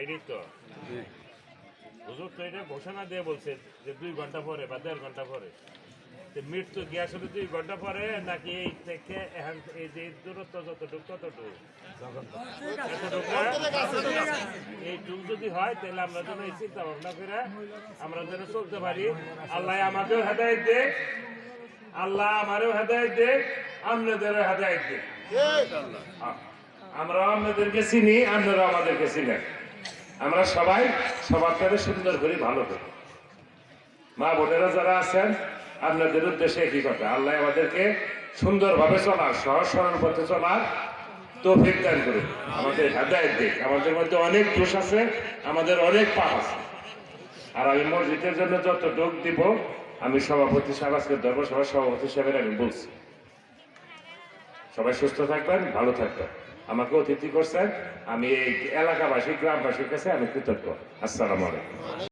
এটাই তো? হুজুর তো এটা ঘোষণা দিয়ে বলছে যে দুই ঘণ্টা পরে বা দেড় ঘণ্টা পরে। তো মৃত্যু গ্যাস হলে দুই ঘণ্টা পরে নাকি এই থেকে এখন এই যে দূরত্ব যতটুকু ততটুকু? এই যুগ যদি হয় তাহলে আমরা যেন এই চিন্তা ভাবনা করে আমরা যেন চলতে পারি। আল্লাহ আমাকেও হেদায়ত দেখ আল্লাহ আমারও হেদায়ত দেখ আপনাদেরও হেদায়ত দেখ আমরা আপনাদেরকে চিনি আপনারা আমাদেরকে চিনেন। আমরা সবাই সবার থেকে সুন্দর করে ভালো করি। মা বোনেরা যারা আছেন, আপনাদের উদ্দেশ্যে একই কথা, আল্লাহ আমাদেরকে সুন্দরভাবে চলার, সহজ সরল পথে চলার তৌফিক দান করুন। আমাদের হেদায়ত দিক, আমাদের মধ্যে অনেক দোষ আছে, আমাদের অনেক পাপ আছে। আর আমি মসজিদের জন্য যত যোগ দিব, আমি সভাপতি সাহেব, আজকে ধর্মসভার সভাপতি সাহেবের আমি বলছি। সবাই সুস্থ থাকবেন, ভালো থাকবেন। আমাকে অতিথি করছেন। আমি এই এলাকাবাসী গ্রামবাসীর কাছে আমি কৃতজ্ঞ। আসসালামু আলাইকুম।